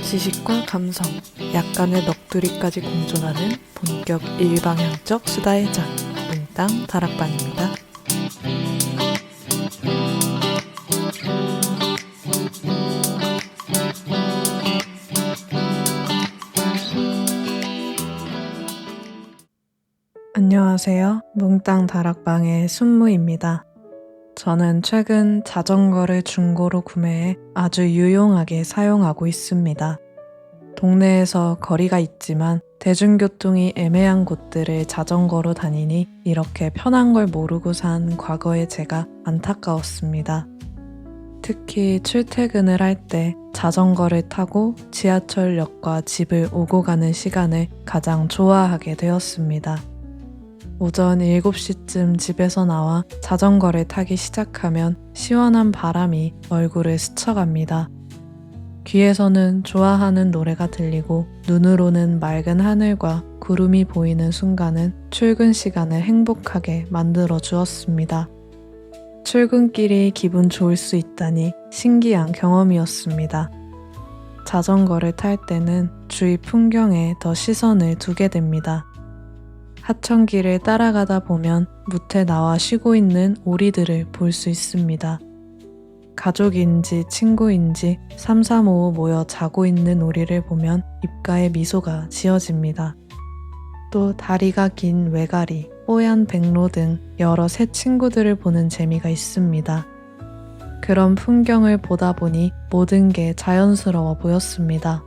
지식과 감성, 약간의 넋두리까지 공존하는 본격 일방향적 수다의 장, 몽땅 다락방입니다. 안녕하세요. 몽땅 다락방의 순무입니다. 저는 최근 자전거를 중고로 구매해 아주 유용하게 사용하고 있습니다. 동네에서 거리가 있지만 대중교통이 애매한 곳들을 자전거로 다니니 이렇게 편한 걸 모르고 산 과거의 제가 안타까웠습니다. 특히 출퇴근을 할 때 자전거를 타고 지하철역과 집을 오고 가는 시간을 가장 좋아하게 되었습니다. 오전 7시쯤 집에서 나와 자전거를 타기 시작하면 시원한 바람이 얼굴을 스쳐갑니다. 귀에서는 좋아하는 노래가 들리고 눈으로는 맑은 하늘과 구름이 보이는 순간은 출근 시간을 행복하게 만들어 주었습니다. 출근길이 기분 좋을 수 있다니 신기한 경험이었습니다. 자전거를 탈 때는 주위 풍경에 더 시선을 두게 됩니다. 하천길을 따라가다 보면 무태 나와 쉬고 있는 오리들을 볼 수 있습니다. 가족인지 친구인지 삼삼오오 모여 자고 있는 오리를 보면 입가에 미소가 지어집니다. 또 다리가 긴 외가리, 뽀얀 백로 등 여러 새 친구들을 보는 재미가 있습니다. 그런 풍경을 보다 보니 모든 게 자연스러워 보였습니다.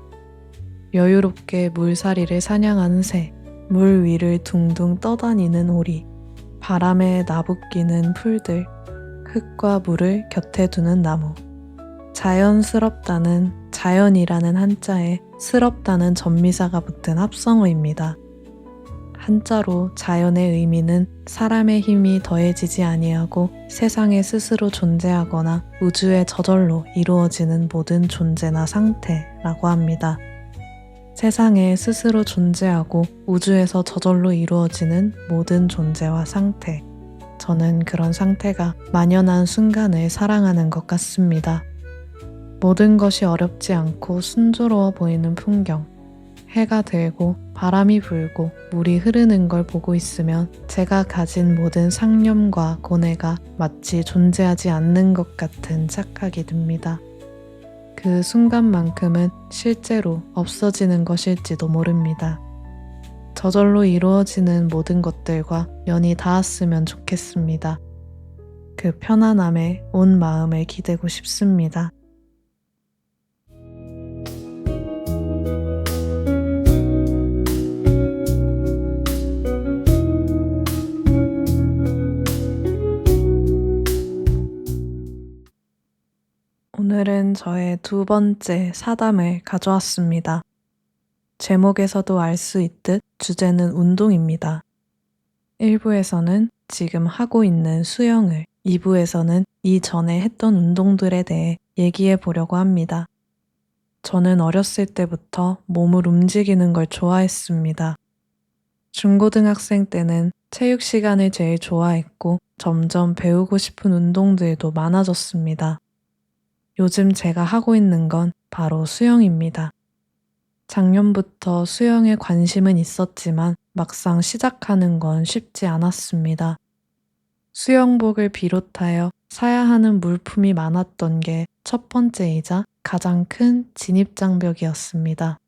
여유롭게 물살이를 사냥하는 새, 물 위를 둥둥 떠다니는 오리, 바람에 나부끼는 풀들, 흙과 물을 곁에 두는 나무. 자연스럽다는 자연이라는 한자에 스럽다는 전미사가 붙은 합성어입니다. 한자로 자연의 의미는 사람의 힘이 더해지지 아니하고 세상에 스스로 존재하거나 우주에 저절로 이루어지는 모든 존재나 상태라고 합니다. 세상에 스스로 존재하고 우주에서 저절로 이루어지는 모든 존재와 상태. 저는 그런 상태가 만연한 순간을 사랑하는 것 같습니다. 모든 것이 어렵지 않고 순조로워 보이는 풍경. 해가 들고 바람이 불고 물이 흐르는 걸 보고 있으면 제가 가진 모든 상념과 고뇌가 마치 존재하지 않는 것 같은 착각이 듭니다. 그 순간만큼은 실제로 없어지는 것일지도 모릅니다. 저절로 이루어지는 모든 것들과 연이 닿았으면 좋겠습니다. 그 편안함에 온 마음을 기대고 싶습니다. 저의 두 번째 사담을 가져왔습니다. 제목에서도 알 수 있듯 주제는 운동입니다. 1부에서는 지금 하고 있는 수영을, 2부에서는 이전에 했던 운동들에 대해 얘기해 보려고 합니다. 저는 어렸을 때부터 몸을 움직이는 걸 좋아했습니다. 중고등학생 때는 체육 시간을 제일 좋아했고 점점 배우고 싶은 운동들도 많아졌습니다. 요즘 제가 하고 있는 건 바로 수영입니다. 작년부터 수영에 관심은 있었지만 막상 시작하는 건 쉽지 않았습니다. 수영복을 비롯하여 사야 하는 물품이 많았던 게 첫 번째이자 가장 큰 진입장벽이었습니다.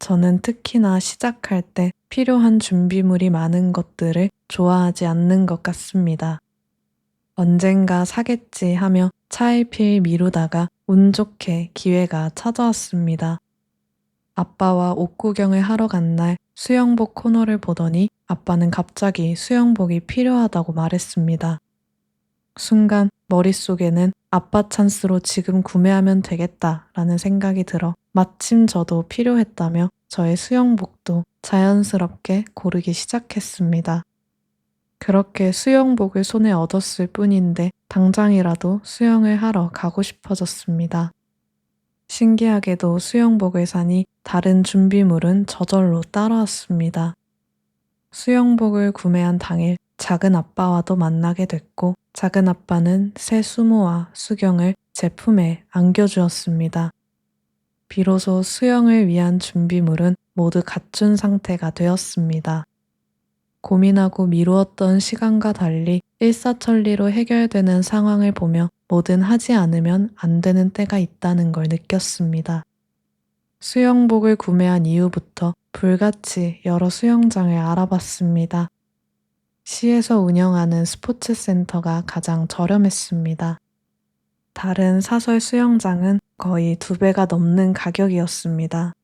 저는 특히나 시작할 때 필요한 준비물이 많은 것들을 좋아하지 않는 것 같습니다. 언젠가 사겠지 하며 차일피일 미루다가 운 좋게 기회가 찾아왔습니다. 아빠와 옷 구경을 하러 간 날 수영복 코너를 보더니 아빠는 갑자기 수영복이 필요하다고 말했습니다. 순간 머릿속에는 아빠 찬스로 지금 구매하면 되겠다라는 생각이 들어 마침 저도 필요했다며 저의 수영복도 자연스럽게 고르기 시작했습니다. 그렇게 수영복을 손에 얻었을 뿐인데 당장이라도 수영을 하러 가고 싶어졌습니다. 신기하게도 수영복을 사니 다른 준비물은 저절로 따라왔습니다. 수영복을 구매한 당일 작은 아빠와도 만나게 됐고 작은 아빠는 새 수모와 수경을 제품에 안겨주었습니다. 비로소 수영을 위한 준비물은 모두 갖춘 상태가 되었습니다. 고민하고 미루었던 시간과 달리 일사천리로 해결되는 상황을 보며 뭐든 하지 않으면 안 되는 때가 있다는 걸 느꼈습니다. 수영복을 구매한 이후부터 불같이 여러 수영장을 알아봤습니다. 시에서 운영하는 스포츠 센터가 가장 저렴했습니다. 다른 사설 수영장은 거의 두 배가 넘는 가격이었습니다.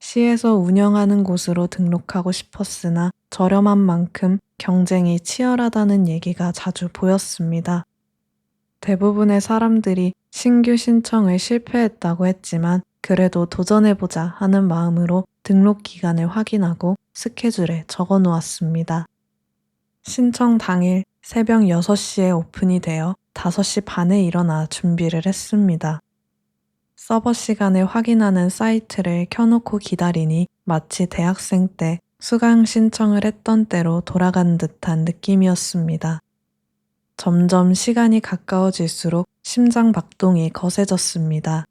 시에서 운영하는 곳으로 등록하고 싶었으나 저렴한 만큼 경쟁이 치열하다는 얘기가 자주 보였습니다. 대부분의 사람들이 신규 신청을 실패했다고 했지만 그래도 도전해보자 하는 마음으로 등록 기간을 확인하고 스케줄에 적어 놓았습니다. 신청 당일 새벽 6시에 오픈이 되어 5시 반에 일어나 준비를 했습니다. 서버 시간을 확인하는 사이트를 켜놓고 기다리니 마치 대학생 때 수강 신청을 했던 때로 돌아간 듯한 느낌이었습니다. 점점 시간이 가까워질수록 심장 박동이 거세졌습니다.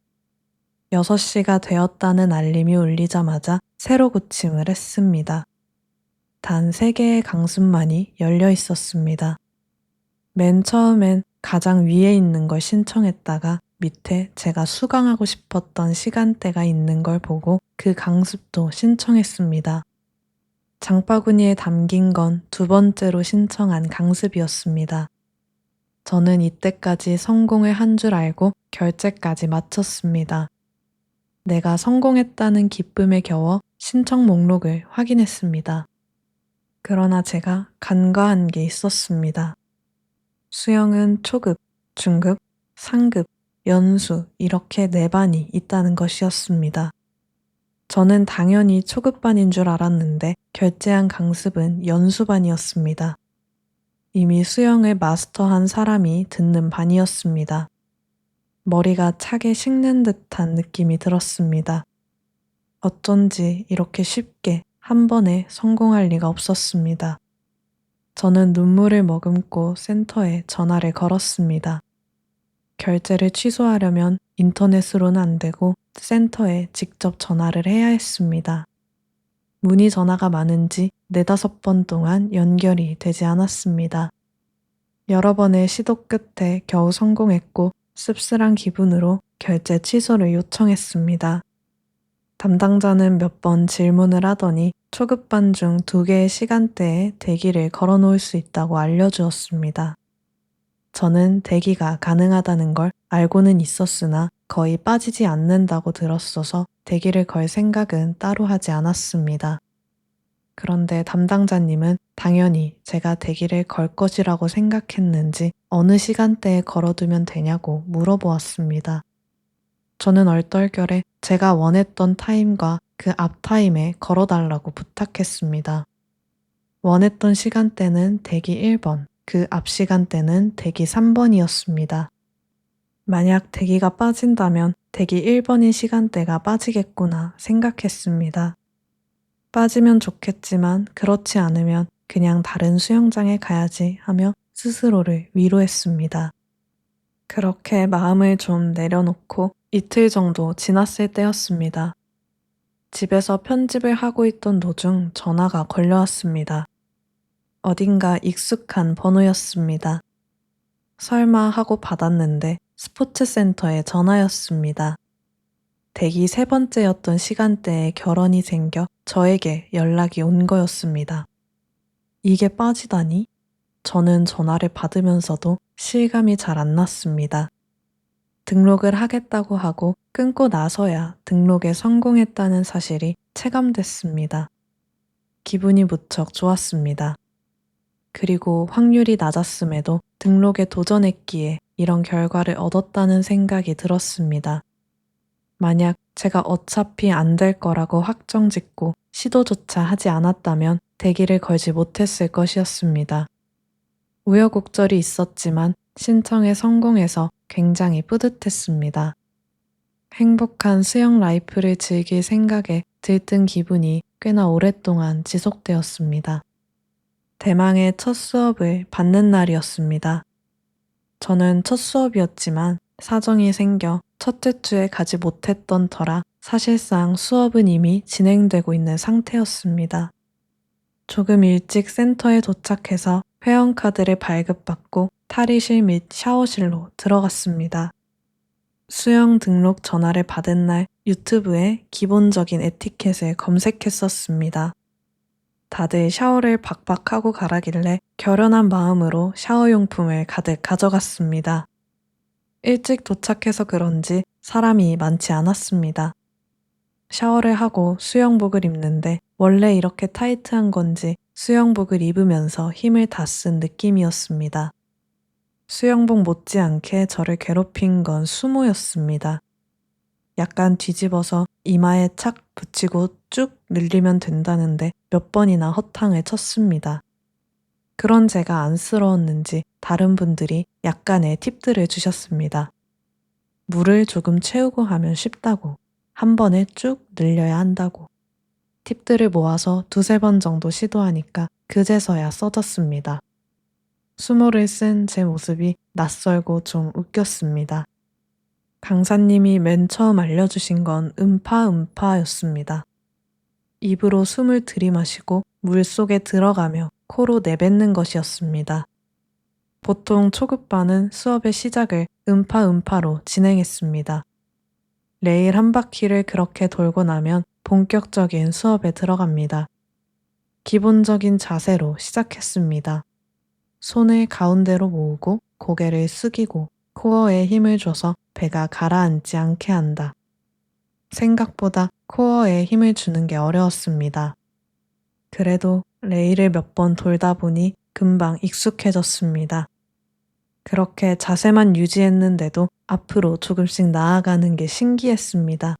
6시가 되었다는 알림이 울리자마자 새로 고침을 했습니다. 단 3개의 강습만이 열려 있었습니다. 맨 처음엔 가장 위에 있는 걸 신청했다가 밑에 제가 수강하고 싶었던 시간대가 있는 걸 보고 그 강습도 신청했습니다. 장바구니에 담긴 건 두 번째로 신청한 강습이었습니다. 저는 이때까지 성공을 한 줄 알고 결제까지 마쳤습니다. 내가 성공했다는 기쁨에 겨워 신청 목록을 확인했습니다. 그러나 제가 간과한 게 있었습니다. 수영은 초급, 중급, 상급, 연수 이렇게 네 반이 있다는 것이었습니다. 저는 당연히 초급반인 줄 알았는데 결제한 강습은 연수반이었습니다. 이미 수영을 마스터한 사람이 듣는 반이었습니다. 머리가 차게 식는 듯한 느낌이 들었습니다. 어쩐지 이렇게 쉽게 한 번에 성공할 리가 없었습니다. 저는 눈물을 머금고 센터에 전화를 걸었습니다. 결제를 취소하려면 인터넷으로는 안 되고 센터에 직접 전화를 해야 했습니다. 문의 전화가 많은지 네다섯 번 동안 연결이 되지 않았습니다. 여러 번의 시도 끝에 겨우 성공했고 씁쓸한 기분으로 결제 취소를 요청했습니다. 담당자는 몇 번 질문을 하더니 초급반 중 두 개의 시간대에 대기를 걸어 놓을 수 있다고 알려주었습니다. 저는 대기가 가능하다는 걸 알고는 있었으나 거의 빠지지 않는다고 들었어서 대기를 걸 생각은 따로 하지 않았습니다. 그런데 담당자님은 당연히 제가 대기를 걸 것이라고 생각했는지 어느 시간대에 걸어두면 되냐고 물어보았습니다. 저는 얼떨결에 제가 원했던 타임과 그 앞 타임에 걸어달라고 부탁했습니다. 원했던 시간대는 대기 1번, 그 앞 시간대는 대기 3번이었습니다. 만약 대기가 빠진다면 대기 1번인 시간대가 빠지겠구나 생각했습니다. 빠지면 좋겠지만 그렇지 않으면 그냥 다른 수영장에 가야지 하며 스스로를 위로했습니다. 그렇게 마음을 좀 내려놓고 이틀 정도 지났을 때였습니다. 집에서 편집을 하고 있던 도중 전화가 걸려왔습니다. 어딘가 익숙한 번호였습니다. 설마 하고 받았는데 스포츠 센터의 전화였습니다. 대기 세 번째였던 시간대에 결혼이 생겨 저에게 연락이 온 거였습니다. 이게 빠지다니? 저는 전화를 받으면서도 실감이 잘 안 났습니다. 등록을 하겠다고 하고 끊고 나서야 등록에 성공했다는 사실이 체감됐습니다. 기분이 무척 좋았습니다. 그리고 확률이 낮았음에도 등록에 도전했기에 이런 결과를 얻었다는 생각이 들었습니다. 만약 제가 어차피 안 될 거라고 확정 짓고 시도조차 하지 않았다면 대기를 걸지 못했을 것이었습니다. 우여곡절이 있었지만 신청에 성공해서 굉장히 뿌듯했습니다. 행복한 수영 라이프를 즐길 생각에 들뜬 기분이 꽤나 오랫동안 지속되었습니다. 대망의 첫 수업을 받는 날이었습니다. 저는 첫 수업이었지만 사정이 생겨 첫째 주에 가지 못했던 터라 사실상 수업은 이미 진행되고 있는 상태였습니다. 조금 일찍 센터에 도착해서 회원카드를 발급받고 탈의실 및 샤워실로 들어갔습니다. 수영 등록 전화를 받은 날 유튜브에 기본적인 에티켓을 검색했었습니다. 다들 샤워를 박박 하고 가라길래 결연한 마음으로 샤워용품을 가득 가져갔습니다. 일찍 도착해서 그런지 사람이 많지 않았습니다. 샤워를 하고 수영복을 입는데 원래 이렇게 타이트한 건지 수영복을 입으면서 힘을 다 쓴 느낌이었습니다. 수영복 못지않게 저를 괴롭힌 건 수모였습니다. 약간 뒤집어서 이마에 착 붙이고 쭉 늘리면 된다는데 몇 번이나 허탕을 쳤습니다. 그런 제가 안쓰러웠는지 다른 분들이 약간의 팁들을 주셨습니다. 물을 조금 채우고 하면 쉽다고, 한 번에 쭉 늘려야 한다고. 팁들을 모아서 두세 번 정도 시도하니까 그제서야 써졌습니다. 수모를 쓴 제 모습이 낯설고 좀 웃겼습니다. 강사님이 맨 처음 알려주신 건 음파 음파였습니다. 입으로 숨을 들이마시고 물 속에 들어가며 코로 내뱉는 것이었습니다. 보통 초급반은 수업의 시작을 음파 음파로 진행했습니다. 레일 한 바퀴를 그렇게 돌고 나면 본격적인 수업에 들어갑니다. 기본적인 자세로 시작했습니다. 손을 가운데로 모으고 고개를 숙이고 코어에 힘을 줘서 배가 가라앉지 않게 한다. 생각보다 코어에 힘을 주는 게 어려웠습니다. 그래도 레일을 몇 번 돌다 보니 금방 익숙해졌습니다. 그렇게 자세만 유지했는데도 앞으로 조금씩 나아가는 게 신기했습니다.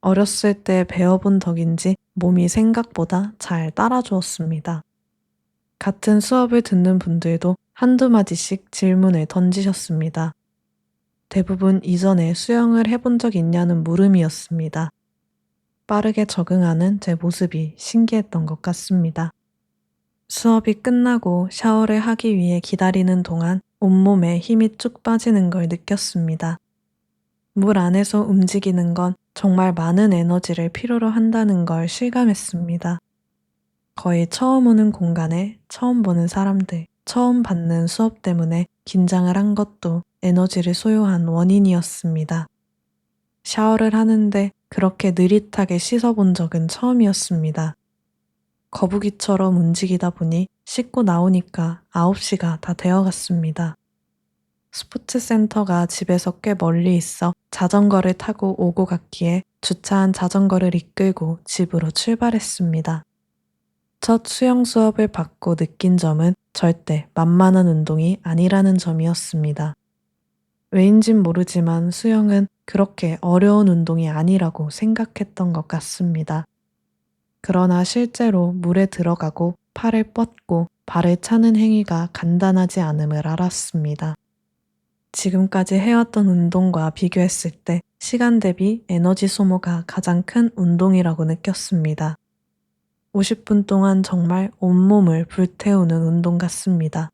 어렸을 때 배워본 덕인지 몸이 생각보다 잘 따라주었습니다. 같은 수업을 듣는 분들도 한두 마디씩 질문을 던지셨습니다. 대부분 이전에 수영을 해본 적 있냐는 물음이었습니다. 빠르게 적응하는 제 모습이 신기했던 것 같습니다. 수업이 끝나고 샤워를 하기 위해 기다리는 동안 온몸에 힘이 쭉 빠지는 걸 느꼈습니다. 물 안에서 움직이는 건 정말 많은 에너지를 필요로 한다는 걸 실감했습니다. 거의 처음 오는 공간에 처음 보는 사람들, 처음 받는 수업 때문에 긴장을 한 것도 에너지를 소요한 원인이었습니다. 샤워를 하는데 그렇게 느릿하게 씻어본 적은 처음이었습니다. 거북이처럼 움직이다 보니 씻고 나오니까 9시가 다 되어갔습니다. 스포츠 센터가 집에서 꽤 멀리 있어 자전거를 타고 오고 갔기에 주차한 자전거를 이끌고 집으로 출발했습니다. 첫 수영 수업을 받고 느낀 점은 절대 만만한 운동이 아니라는 점이었습니다. 왜인진 모르지만 수영은 그렇게 어려운 운동이 아니라고 생각했던 것 같습니다. 그러나 실제로 물에 들어가고 팔을 뻗고 발을 차는 행위가 간단하지 않음을 알았습니다. 지금까지 해왔던 운동과 비교했을 때 시간 대비 에너지 소모가 가장 큰 운동이라고 느꼈습니다. 50분 동안 정말 온몸을 불태우는 운동 같습니다.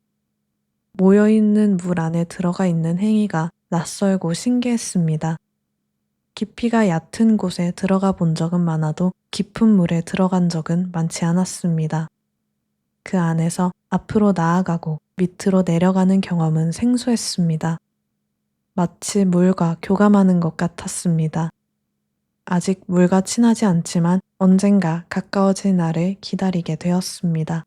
모여있는 물 안에 들어가 있는 행위가 낯설고 신기했습니다. 깊이가 얕은 곳에 들어가 본 적은 많아도 깊은 물에 들어간 적은 많지 않았습니다. 그 안에서 앞으로 나아가고 밑으로 내려가는 경험은 생소했습니다. 마치 물과 교감하는 것 같았습니다. 아직 물과 친하지 않지만 언젠가 가까워질 날을 기다리게 되었습니다.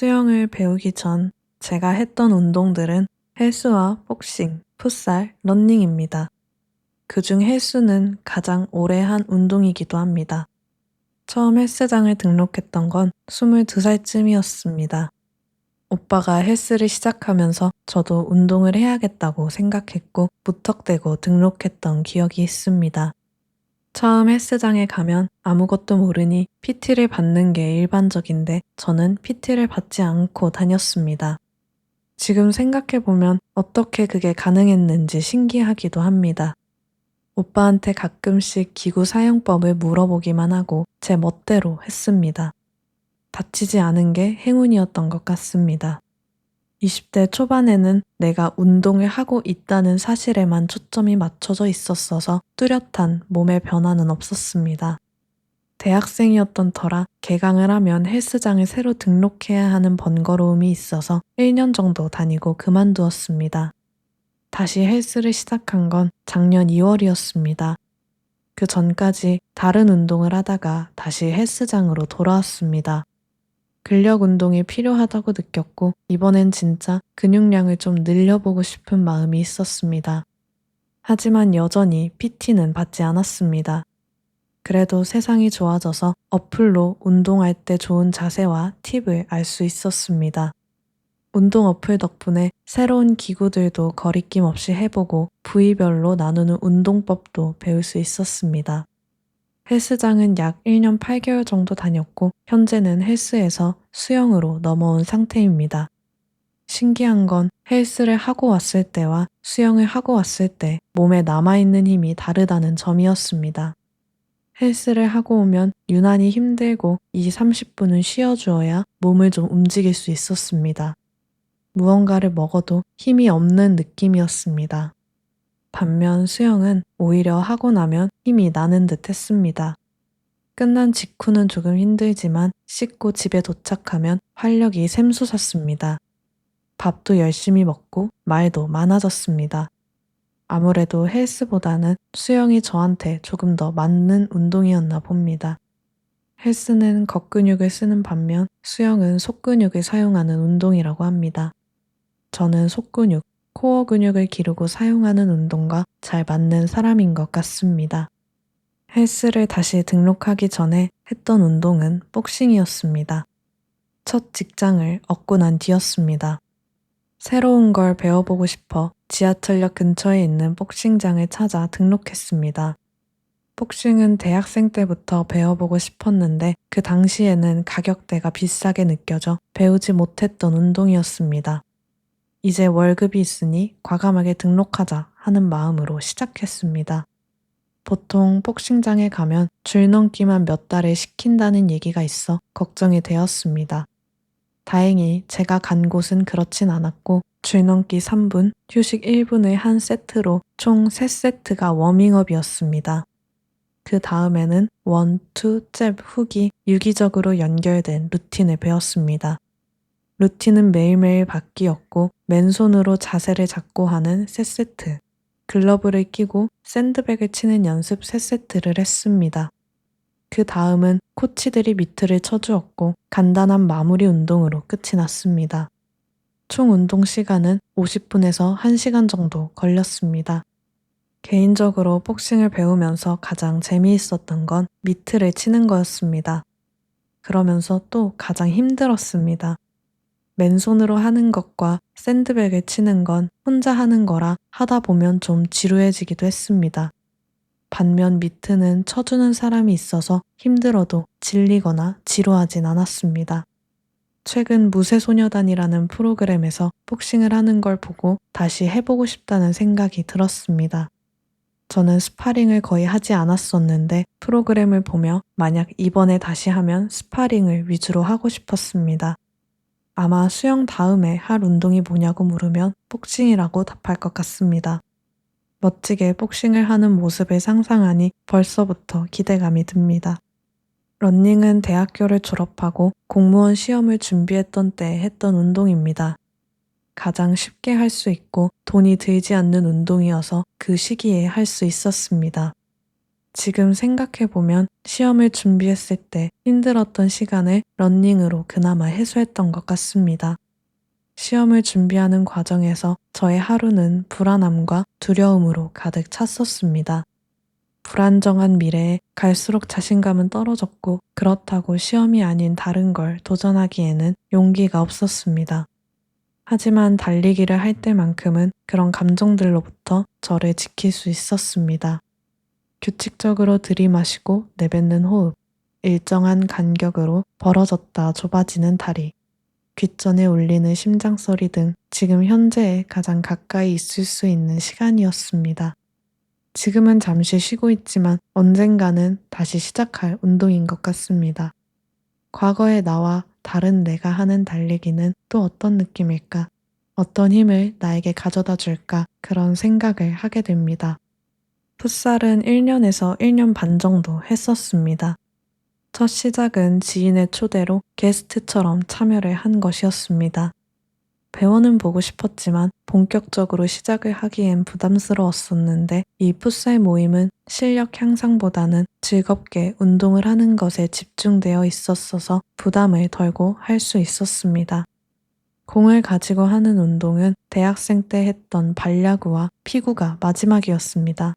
수영을 배우기 전 제가 했던 운동들은 헬스와 복싱, 풋살, 런닝입니다. 그중 헬스는 가장 오래 한 운동이기도 합니다. 처음 헬스장을 등록했던 건 22살쯤이었습니다. 오빠가 헬스를 시작하면서 저도 운동을 해야겠다고 생각했고 무턱대고 등록했던 기억이 있습니다. 처음 헬스장에 가면 아무것도 모르니 PT를 받는 게 일반적인데 저는 PT를 받지 않고 다녔습니다. 지금 생각해보면 어떻게 그게 가능했는지 신기하기도 합니다. 오빠한테 가끔씩 기구 사용법을 물어보기만 하고 제 멋대로 했습니다. 다치지 않은 게 행운이었던 것 같습니다. 20대 초반에는 내가 운동을 하고 있다는 사실에만 초점이 맞춰져 있었어서 뚜렷한 몸의 변화는 없었습니다. 대학생이었던 터라 개강을 하면 헬스장을 새로 등록해야 하는 번거로움이 있어서 1년 정도 다니고 그만두었습니다. 다시 헬스를 시작한 건 작년 2월이었습니다. 그 전까지 다른 운동을 하다가 다시 헬스장으로 돌아왔습니다. 근력 운동이 필요하다고 느꼈고 이번엔 진짜 근육량을 좀 늘려보고 싶은 마음이 있었습니다. 하지만 여전히 PT는 받지 않았습니다. 그래도 세상이 좋아져서 어플로 운동할 때 좋은 자세와 팁을 알 수 있었습니다. 운동 어플 덕분에 새로운 기구들도 거리낌 없이 해보고 부위별로 나누는 운동법도 배울 수 있었습니다. 헬스장은 약 1년 8개월 정도 다녔고 현재는 헬스에서 수영으로 넘어온 상태입니다. 신기한 건 헬스를 하고 왔을 때와 수영을 하고 왔을 때 몸에 남아있는 힘이 다르다는 점이었습니다. 헬스를 하고 오면 유난히 힘들고 2, 30분은 쉬어주어야 몸을 좀 움직일 수 있었습니다. 무언가를 먹어도 힘이 없는 느낌이었습니다. 반면 수영은 오히려 하고 나면 힘이 나는 듯 했습니다. 끝난 직후는 조금 힘들지만 씻고 집에 도착하면 활력이 샘솟았습니다. 밥도 열심히 먹고 말도 많아졌습니다. 아무래도 헬스보다는 수영이 저한테 조금 더 맞는 운동이었나 봅니다. 헬스는 겉근육을 쓰는 반면 수영은 속근육을 사용하는 운동이라고 합니다. 저는 속근육, 코어 근육을 기르고 사용하는 운동과 잘 맞는 사람인 것 같습니다. 헬스를 다시 등록하기 전에 했던 운동은 복싱이었습니다. 첫 직장을 얻고 난 뒤였습니다. 새로운 걸 배워보고 싶어 지하철역 근처에 있는 복싱장을 찾아 등록했습니다. 복싱은 대학생 때부터 배워보고 싶었는데 그 당시에는 가격대가 비싸게 느껴져 배우지 못했던 운동이었습니다. 이제 월급이 있으니 과감하게 등록하자 하는 마음으로 시작했습니다. 보통 복싱장에 가면 줄넘기만 몇 달을 시킨다는 얘기가 있어 걱정이 되었습니다. 다행히 제가 간 곳은 그렇진 않았고 줄넘기 3분, 휴식 1분의 한 세트로 총 3세트가 워밍업이었습니다. 그 다음에는 원, 투, 잽, 훅이 유기적으로 연결된 루틴을 배웠습니다. 루틴은 매일매일 바뀌었고 맨손으로 자세를 잡고 하는 세세트, 글러브를 끼고 샌드백을 치는 연습 세세트를 했습니다. 그 다음은 코치들이 미트를 쳐주었고 간단한 마무리 운동으로 끝이 났습니다. 총 운동 시간은 50분에서 1시간 정도 걸렸습니다. 개인적으로 복싱을 배우면서 가장 재미있었던 건 미트를 치는 거였습니다. 그러면서 또 가장 힘들었습니다. 맨손으로 하는 것과 샌드백을 치는 건 혼자 하는 거라 하다 보면 좀 지루해지기도 했습니다. 반면 미트는 쳐주는 사람이 있어서 힘들어도 질리거나 지루하진 않았습니다. 최근 무쇠소녀단이라는 프로그램에서 복싱을 하는 걸 보고 다시 해보고 싶다는 생각이 들었습니다. 저는 스파링을 거의 하지 않았었는데 프로그램을 보며 만약 이번에 다시 하면 스파링을 위주로 하고 싶었습니다. 아마 수영 다음에 할 운동이 뭐냐고 물으면 복싱이라고 답할 것 같습니다. 멋지게 복싱을 하는 모습을 상상하니 벌써부터 기대감이 듭니다. 런닝은 대학교를 졸업하고 공무원 시험을 준비했던 때 했던 운동입니다. 가장 쉽게 할 수 있고 돈이 들지 않는 운동이어서 그 시기에 할 수 있었습니다. 지금 생각해보면 시험을 준비했을 때 힘들었던 시간을 런닝으로 그나마 해소했던 것 같습니다. 시험을 준비하는 과정에서 저의 하루는 불안함과 두려움으로 가득 찼었습니다. 불안정한 미래에 갈수록 자신감은 떨어졌고 그렇다고 시험이 아닌 다른 걸 도전하기에는 용기가 없었습니다. 하지만 달리기를 할 때만큼은 그런 감정들로부터 저를 지킬 수 있었습니다. 규칙적으로 들이마시고 내뱉는 호흡, 일정한 간격으로 벌어졌다 좁아지는 다리, 귓전에 울리는 심장 소리 등 지금 현재에 가장 가까이 있을 수 있는 시간이었습니다. 지금은 잠시 쉬고 있지만 언젠가는 다시 시작할 운동인 것 같습니다. 과거의 나와 다른 내가 하는 달리기는 또 어떤 느낌일까? 어떤 힘을 나에게 가져다 줄까? 그런 생각을 하게 됩니다. 풋살은 1년에서 1년 반 정도 했었습니다. 첫 시작은 지인의 초대로 게스트처럼 참여를 한 것이었습니다. 배워는 보고 싶었지만 본격적으로 시작을 하기엔 부담스러웠었는데 이 풋살 모임은 실력 향상보다는 즐겁게 운동을 하는 것에 집중되어 있었어서 부담을 덜고 할 수 있었습니다. 공을 가지고 하는 운동은 대학생 때 했던 발야구와 피구가 마지막이었습니다.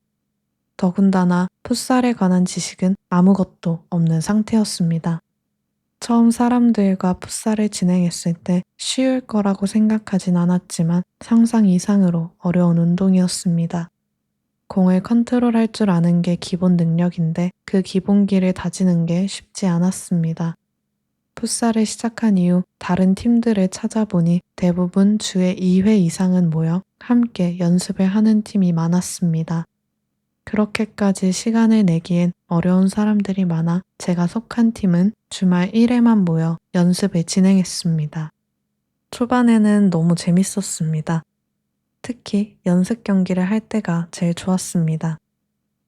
더군다나 풋살에 관한 지식은 아무것도 없는 상태였습니다. 처음 사람들과 풋살을 진행했을 때 쉬울 거라고 생각하진 않았지만 상상 이상으로 어려운 운동이었습니다. 공을 컨트롤할 줄 아는 게 기본 능력인데 그 기본기를 다지는 게 쉽지 않았습니다. 풋살을 시작한 이후 다른 팀들을 찾아보니 대부분 주에 2회 이상은 모여 함께 연습을 하는 팀이 많았습니다. 그렇게까지 시간을 내기엔 어려운 사람들이 많아 제가 속한 팀은 주말 1회만 모여 연습을 진행했습니다. 초반에는 너무 재밌었습니다. 특히 연습 경기를 할 때가 제일 좋았습니다.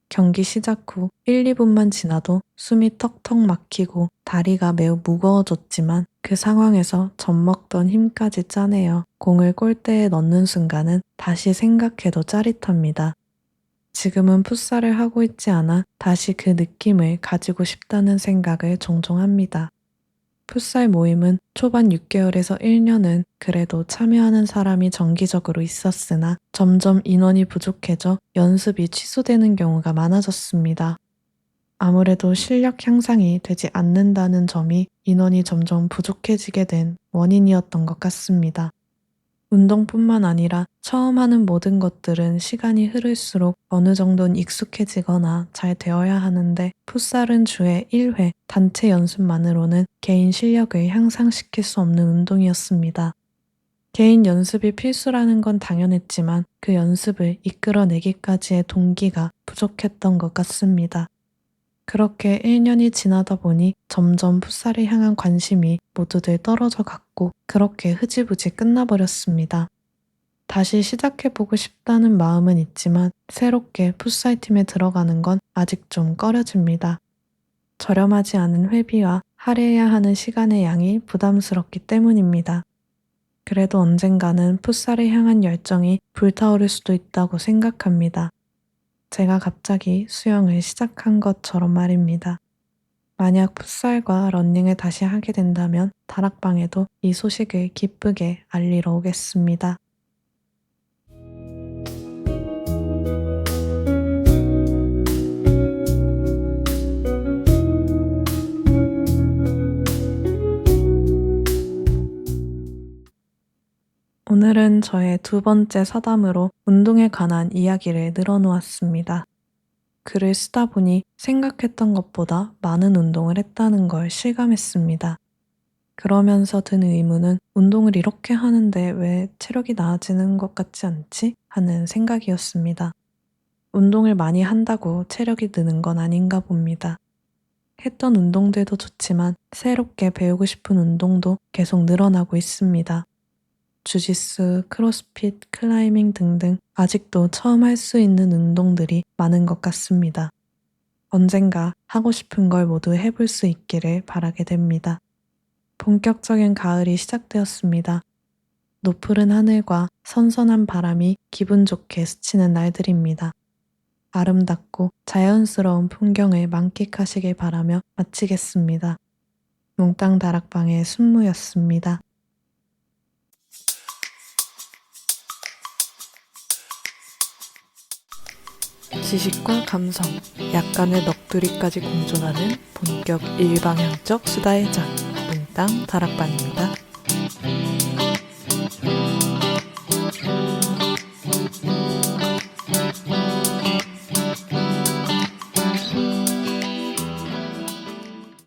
경기 시작 후 1, 2분만 지나도 숨이 턱턱 막히고 다리가 매우 무거워졌지만 그 상황에서 젖먹던 힘까지 짜내어 공을 골대에 넣는 순간은 다시 생각해도 짜릿합니다. 지금은 풋살을 하고 있지 않아 다시 그 느낌을 가지고 싶다는 생각을 종종 합니다. 풋살 모임은 초반 6개월에서 1년은 그래도 참여하는 사람이 정기적으로 있었으나 점점 인원이 부족해져 연습이 취소되는 경우가 많아졌습니다. 아무래도 실력 향상이 되지 않는다는 점이 인원이 점점 부족해지게 된 원인이었던 것 같습니다. 운동뿐만 아니라 처음 하는 모든 것들은 시간이 흐를수록 어느 정도는 익숙해지거나 잘 되어야 하는데 풋살은 주에 1회 단체 연습만으로는 개인 실력을 향상시킬 수 없는 운동이었습니다. 개인 연습이 필수라는 건 당연했지만 그 연습을 이끌어내기까지의 동기가 부족했던 것 같습니다. 그렇게 1년이 지나다 보니 점점 풋살을 향한 관심이 모두들 떨어져 갔고 그렇게 흐지부지 끝나버렸습니다. 다시 시작해보고 싶다는 마음은 있지만 새롭게 풋살팀에 들어가는 건 아직 좀 꺼려집니다. 저렴하지 않은 회비와 할애해야 하는 시간의 양이 부담스럽기 때문입니다. 그래도 언젠가는 풋살을 향한 열정이 불타오를 수도 있다고 생각합니다. 제가 갑자기 수영을 시작한 것처럼 말입니다. 만약 풋살과 런닝을 다시 하게 된다면 다락방에도 이 소식을 기쁘게 알리러 오겠습니다. 오늘은 저의 두 번째 사담으로 운동에 관한 이야기를 늘어놓았습니다. 글을 쓰다 보니 생각했던 것보다 많은 운동을 했다는 걸 실감했습니다. 그러면서 든 의문은 운동을 이렇게 하는데 왜 체력이 나아지는 것 같지 않지? 하는 생각이었습니다. 운동을 많이 한다고 체력이 느는 건 아닌가 봅니다. 했던 운동들도 좋지만 새롭게 배우고 싶은 운동도 계속 늘어나고 있습니다. 주짓수, 크로스핏, 클라이밍 등등 아직도 처음 할 수 있는 운동들이 많은 것 같습니다. 언젠가 하고 싶은 걸 모두 해볼 수 있기를 바라게 됩니다. 본격적인 가을이 시작되었습니다. 노푸른 하늘과 선선한 바람이 기분 좋게 스치는 날들입니다. 아름답고 자연스러운 풍경을 만끽하시길 바라며 마치겠습니다. 몽땅 다락방의 순무였습니다. 지식과 감성, 약간의 넋두리까지 공존하는 본격 일방향적 수다의 장, 몽땅 다락방입니다.